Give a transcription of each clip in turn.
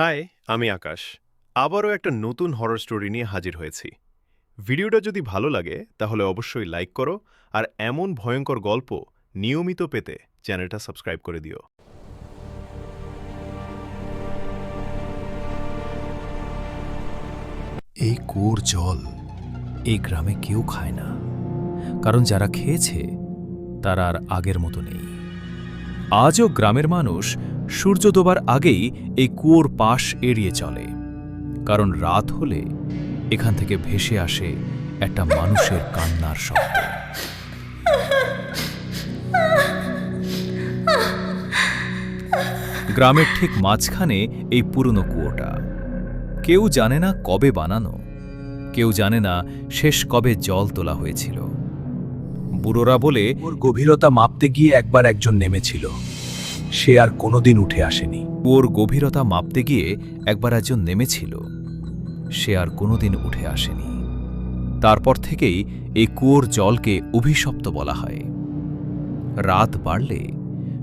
High, আমি আকাশ। আবারও একটা নতুন হরর স্টোরি নিয়ে হাজির হয়েছি। ভিডিওটা যদি ভালো লাগে, তাহলে অবশ্যই লাইক করো, আর এমন ভয়ঙ্কর গল্প নিয়মিত পেতে চ্যানেলটা সাবস্ক্রাইব করে দিও। এই কুয়োর জল এই গ্রামে কেউ খায় না। কারণ যারা খেয়েছে, তারা আর আগের মতো নেই। আজও গ্রামের মানুষ সূর্য ডোবার আগেই এই কুয়োর পাশ এড়িয়ে চলে, কারণ রাত হলে এখান থেকে ভেসে আসে একটা মানুষের কান্নার শব্দ। গ্রামের ঠিক মাঝখানে এই পুরনো কুয়োটা। কেউ জানে না কবে বানানো, কেউ জানে না শেষ কবে জল তোলা হয়েছিল। বুড়োরা বলে, ওর গভীরতা মাপতে গিয়ে একবার একজন নেমেছিল। সে আর কোনোদিন উঠে আসেনি। কুয়োর গভীরতা মাপতে গিয়ে একবার একজন নেমেছিল। সে আর কোনোদিন উঠে আসেনি। তারপর থেকেই এই কুয়োর জলকে অভিশপ্ত বলা হয়। রাত বাড়লে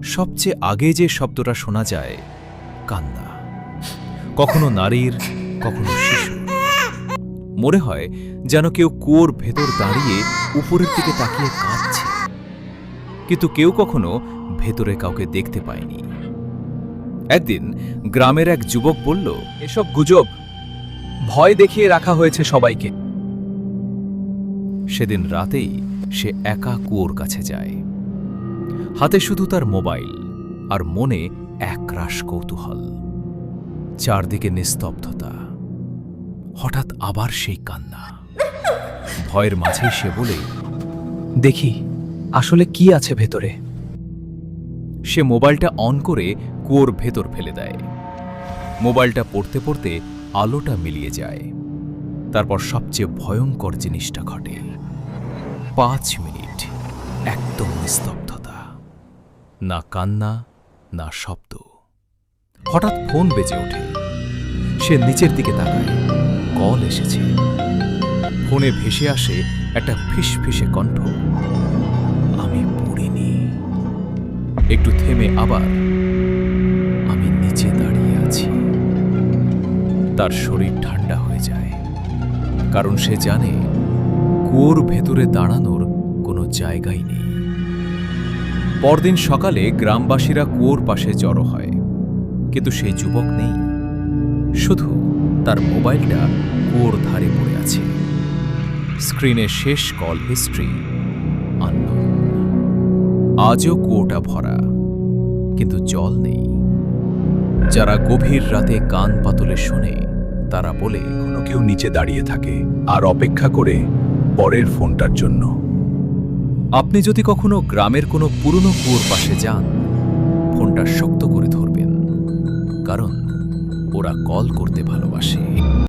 সবচেয়ে আগে যে শব্দটা শোনা যায়, কান্না। কখনো নারীর, কখনো শিশু মনে হয় যেন কেউ কুয়োর ভেতর দাঁড়িয়ে উপরের দিকে তাকিয়ে কাঁদছে। কিন্তু কেউ কখনো ভেতরে কাউকে দেখতে পায়নি। একদিন গ্রামের এক যুবক বলল, এসব গুজব ভয় দেখিয়ে রাখা হয়েছে সবাইকে। সেদিন রাতেই সে একা কুয়োর কাছে যায়। হাতে শুধু তার মোবাইল আর মনে একরাশ কৌতূহল। চারদিকে নিস্তব্ধতা। হঠাৎ আবার সেই কান্না। ভয়ের মাঝেই সে বলে, দেখি আসলে কি আছে ভেতরে? সে মোবাইলটা অন করে কুয়োর ভেতর ফেলে দেয়। মোবাইলটা পড়তে পড়তে আলোটা মিলিয়ে যায়। তারপর সবচেয়ে ভয়ঙ্কর জিনিসটা ঘটে। পাঁচ মিনিট, একদম নিস্তব্ধতা। না কান্না, না শব্দ। হঠাৎ ফোন বেজে ওঠে। সে নিচের দিকে তাকায়। কল এসেছে। ফোনে ভেসে আসে একটা ফিস ফিসে কণ্ঠ। একটু থেমে আবার আমি নিচে দাঁড়িয়ে আছি। তার শরীর ঠান্ডা হয়ে যায়, কারণ সে জানে কুয়োর ভেতরে দাঁড়ানোর কোনো জায়গাই নেই। পরদিন সকালে গ্রামবাসীরা কুয়োর পাশে জড়ো হয়, কিন্তু সেই যুবক নেই। শুধু তার মোবাইলটা কুয়োর ধারে পড়ে আছে। স্ক্রিনে শেষ কল হিস্ট্রি আননোন। আজও কুয়োটা ভরা কিন্তু জল নেই। যারা গভীর রাতে কান পাতলে শোনে তারা বলে কোনো কেউ নিচে দাঁড়িয়ে থাকে আর অপেক্ষা করে পরের ফোনটার জন্য। আপনি যদি কখনো গ্রামের কোনো পুরনো কুয়োর পাশে যান ফোনটা শক্ত করে ধরবেন কারণ ওরা কল করতে ভালোবাসে।